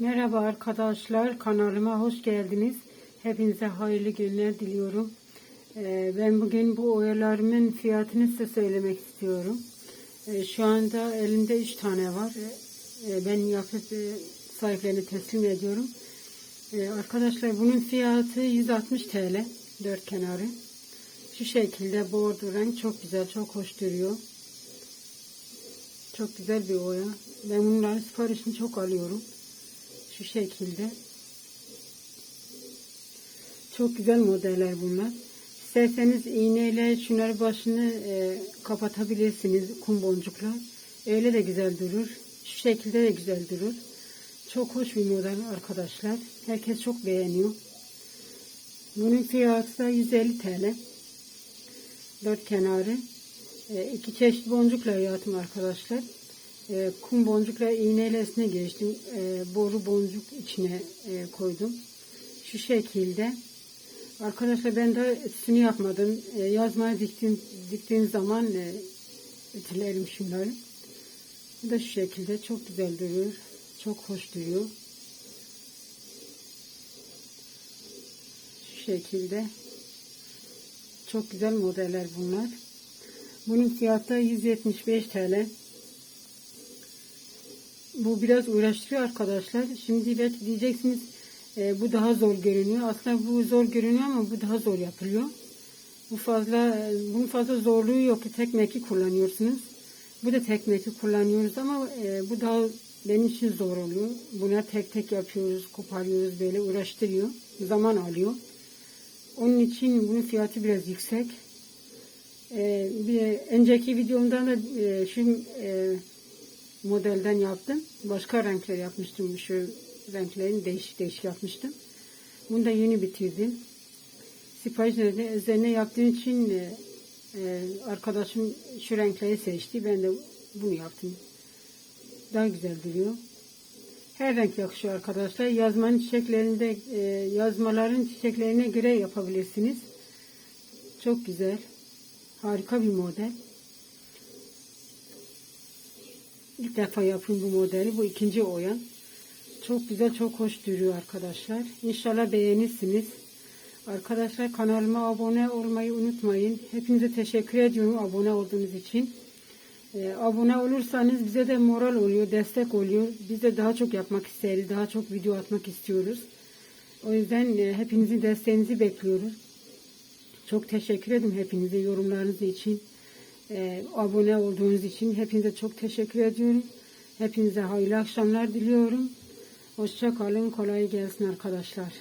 Merhaba arkadaşlar, kanalıma hoş geldiniz. Hepinize hayırlı günler diliyorum. Ee, ben bugün bu oyalarımın fiyatını size söylemek istiyorum. Ee, şu anda elimde 3 tane var. Ee, ben yapıp e, sahiplerine teslim ediyorum. Arkadaşlar bunun fiyatı 160 TL, dört kenarı. Şu şekilde bordo renk çok güzel, çok hoş duruyor. Çok güzel bir oya. Ben bunların siparişini çok alıyorum. Şu şekilde. Çok güzel modeller bunlar. İsterseniz iğneyle şunları başını e, kapatabilirsiniz kum boncukla. Öyle de güzel durur. Şu şekilde de güzel durur. Çok hoş bir model arkadaşlar. Herkes çok beğeniyor. Bunun fiyatı da 150 TL. Dört kenarı. E, iki çeşit boncukla yaptım arkadaşlar. E, kum boncukla iğnelesine geçtim. E, boru boncuk içine e, koydum. Şu şekilde. Arkadaşlar ben de üstünü yapmadım. E, yazmaya diktiğim, diktiğim zaman e, ütülerim şunları. Bu da şu şekilde çok güzel duruyor. Çok hoş duruyor. Şu şekilde. Çok güzel modeller bunlar. Bunun fiyatı 175 TL. Bu biraz uğraştırıyor arkadaşlar. Şimdi belki diyeceksiniz e, bu daha zor görünüyor. Aslında bu zor görünüyor ama bu daha zor yapılıyor. Bu fazla e, bunun fazla zorluğu yok. Tek meki kullanıyorsunuz. Bu da tek meki kullanıyoruz ama e, bu daha benim için zor oluyor. Buna tek tek yapıyoruz, koparıyoruz böyle uğraştırıyor. Zaman alıyor. Onun için bunun fiyatı biraz yüksek. Ee, bir önceki videomda da e, şu e, modelden yaptım. Başka renkler yapmıştım. Şu renklerini değişik değişik yapmıştım. Bunu da yeni bitirdim. Sipariş üzerine yaptığım için e, e, arkadaşım şu renkleri seçti. Ben de bunu yaptım. Daha güzel duruyor. Her renk yakışıyor arkadaşlar. Yazmanın çiçeklerinde e, yazmaların çiçeklerine göre yapabilirsiniz. Çok güzel. Harika bir model. İlk defa yapıyorum bu modeli. Bu ikinci oyan. Çok güzel, çok hoş duruyor arkadaşlar. İnşallah beğenirsiniz. Arkadaşlar kanalıma abone olmayı unutmayın. Hepinize teşekkür ediyorum abone olduğunuz için. Ee, abone olursanız bize de moral oluyor, destek oluyor. Biz de daha çok yapmak isteriz, daha çok video atmak istiyoruz. O yüzden e, hepinizin desteğinizi bekliyoruz. Çok teşekkür ederim hepinize yorumlarınız için. Ee, abone olduğunuz için hepinize çok teşekkür ediyorum. Hepinize hayırlı akşamlar diliyorum. Hoşça kalın, kolay gelsin arkadaşlar.